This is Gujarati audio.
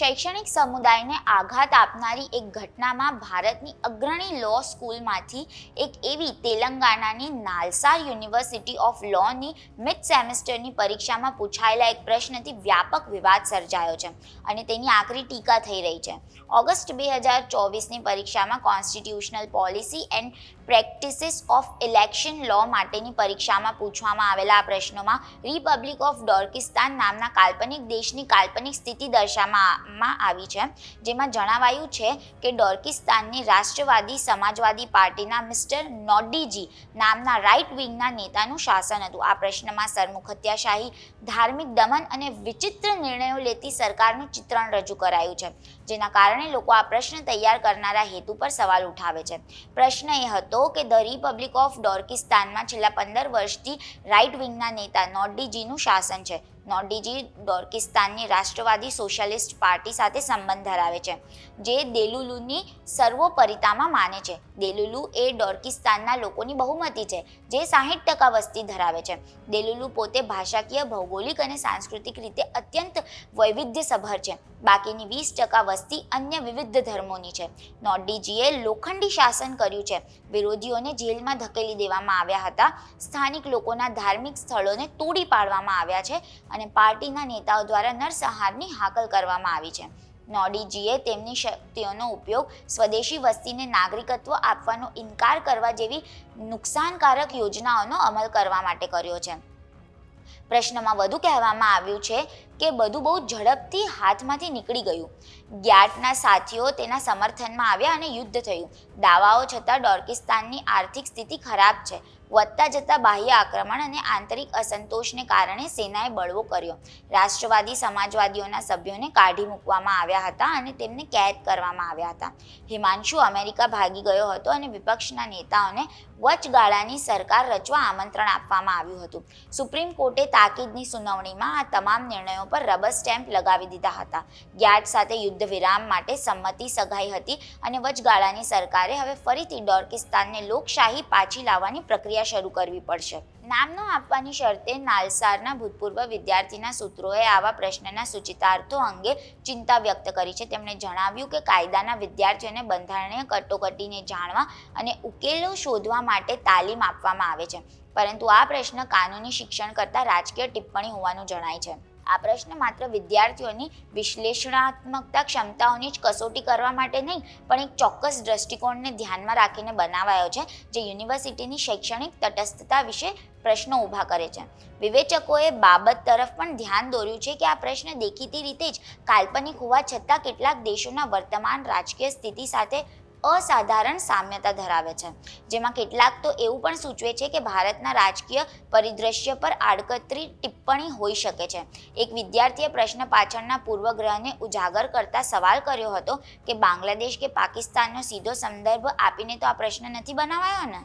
શૈક્ષણિક સમુદાયને આઘાત આપનારી એક ઘટનામાં ભારતની અગ્રણી લો સ્કૂલમાંથી એક એવી તેલંગાણાની નાલસાર યુનિવર્સિટી ઓફ લોની મિડ સેમેસ્ટરની પરીક્ષામાં પૂછાયેલા એક પ્રશ્નથી વ્યાપક વિવાદ સર્જાયો છે અને તેની આકરી ટીકા થઈ રહી છે. ઓગસ્ટ બે હજાર ચોવીસની પરીક્ષામાં constitutional policy and practices of election law માટેની પરીક્ષામાં પૂછવામાં આવેલા આ પ્રશ્નોમાં રિપબ્લિક ઓફ ડોર્કિસ્તાન નામના કાલ્પનિક દેશની કાલ્પનિક સ્થિતિ દર્શાવવામાં આવી છે, જેમાં જણાવાયું છે કે ડોર્કિસ્તાનની રાષ્ટ્રવાદી સમાજવાદી પાર્ટીના મિસ્ટર નોડીજી નામના રાઇટ વિંગના નેતાનું શાસન હતું. આ પ્રશ્નમાં સરમુખત્યાશાહી, ધાર્મિક દમન અને વિચિત્ર નિર્ણયો લેતી સરકારનું ચિત્રણ રજૂ કરાયું છે, જેના કારણે લોકો આ પ્રશ્ન તૈયાર કરનારા હેતુ પર સવાલ ઉઠાવે છે. પ્રશ્ન એ હતો કે ધ રિપબ્લિક ઓફ ડોર્કિસ્તાનમાં છેલ્લા પંદર વર્ષથી રાઇટ વિંગના નેતા નોડીજીનું શાસન છે. નોડીજી ડોર્કિસ્તાનની રાષ્ટ્રવાદી સોશિયાલિસ્ટ પાર્ટી સાથે સંબંધ ધરાવે છે, જે દેલુલુની સર્વોપરિતામાં માને છે. દેલુલુ એ ડોર્કિસ્તાનના લોકોની બહુમતી છે, જે સાહીઠ ટકા વસ્તી ધરાવે છે. દેલુલુ પોતે ભાષાકીય, ભૌગોલિક અને સાંસ્કૃતિક રીતે અત્યંત વૈવિધ્યસભર છે. બાકીની વીસ ટકા વસ્તી અન્ય વિવિધ ધર્મોની છે. નોડીજીએ લોખંડી શાસન કર્યું છે. વિરોધીઓને જેલમાં ધકેલી દેવામાં આવ્યા હતા. સ્થાનિક લોકોના ધાર્મિક સ્થળોને તોડી પાડવામાં આવ્યા છે. અને પાર્ટીના નેતાઓ દ્વારા નરસંહારની હાકલ કરવામાં આવી છે. નોડીજીએ તેમની શક્તિઓનો ઉપયોગ સ્વદેશી વસ્તીને નાગરિકત્વ આપવાનો ઇનકાર કરવા જેવી નુકસાનકારક યોજનાઓનો અમલ કરવા માટે કર્યો છે. પ્રશ્નમાં વધુ કહેવામાં આવ્યું છે કે બધું બહુ ઝડપથી હાથમાંથી નીકળી ગયું. ગ્યાટના સાથીઓ તેના સમર્થનમાં આવ્યા અને યુદ્ધ થયું. દાવાઓ છતાં ડોર્કિસ્તાનની આર્થિક સ્થિતિ ખરાબ છે. વધતા જતા બાહ્ય આક્રમણ અને આંતરિક અસંતોષને કારણે સેનાએ બળવો કર્યો. રાષ્ટ્રવાદી સમાજવાદીઓના સભ્યોને કાઢી મૂકવામાં આવ્યા હતા અને તેમને કેદ કરવામાં આવ્યા હતા. હિમાંશુ અમેરિકા ભાગી ગયો હતો અને વિપક્ષના નેતાઓને વચગાળાની સરકાર રચવા આમંત્રણ આપવામાં આવ્યું હતું. સુપ્રીમ કોર્ટે તાકીદની સુનાવણીમાં આ તમામ નિર્ણયો પર રબર સ્ટેમ્પ લગાવી દીધા હતા. ગ્યાટ સાથે યુદ્ધ વિરામ માટે સંમતિ સઘાઈ હતી અને વચગાળાની સરકારે હવે ફરીથી ડોર્કિસ્તાનને લોકશાહી પાછી લાવવાની પ્રક્રિયા શરૂ કરવી પડશે. નામ ન આપવાની શરતે નાલસારના ભૂતપૂર્વ વિદ્યાર્થીના સૂત્રોએ આવા પ્રશ્નના સૂચિતાર્થો અંગે ચિંતા વ્યક્ત કરી છે. તેમણે જણાવ્યું કે કાયદાના વિદ્યાર્થીઓને બંધારણીય કટોકટીને જાણવા અને ઉકેલો શોધવા માટે તાલીમ આપવામાં આવે છે. પરંતુ આ પ્રશ્ન કાનૂની શિક્ષણ કરતાં રાજકીય ટિપ્પણી હોવાનું જણાય છે. આ પ્રશ્ન માત્ર વિદ્યાર્થીઓની વિશ્લેષણાત્મકતા, ક્ષમતાઓની જ કસોટી કરવા માટે નહીં, પણ એક ચોક્કસ દ્રષ્ટિકોણને ધ્યાનમાં રાખીને બનાવાયો છે, જે યુનિવર્સિટીની શૈક્ષણિક તટસ્થતા વિશે પ્રશ્નો ઊભા કરે છે. વિવેચકોએ બાબત તરફ પણ ધ્યાન દોર્યું છે કે આ પ્રશ્ન દેખીતી રીતે જ કાલ્પનિક હોવા છતાં કેટલાક દેશોના વર્તમાન રાજકીય સ્થિતિ સાથે અસાધારણ સામ્યતા ધરાવે છે. જેમાં કેટલાક તો એવું પણ સૂચવે છે કે ભારતના રાજકીય પરિદ્રશ્ય પર આડકતરી ટિપ્પણી હોઈ શકે છે. એક વિદ્યાર્થીએ પ્રશ્ન પાછળના પૂર્વગ્રહને ઉજાગર કરતા સવાલ કર્યો હતો કે બાંગ્લાદેશ કે પાકિસ્તાનનો સીધો સંદર્ભ આપીને તો આ પ્રશ્ન નથી બનાવાયો ને?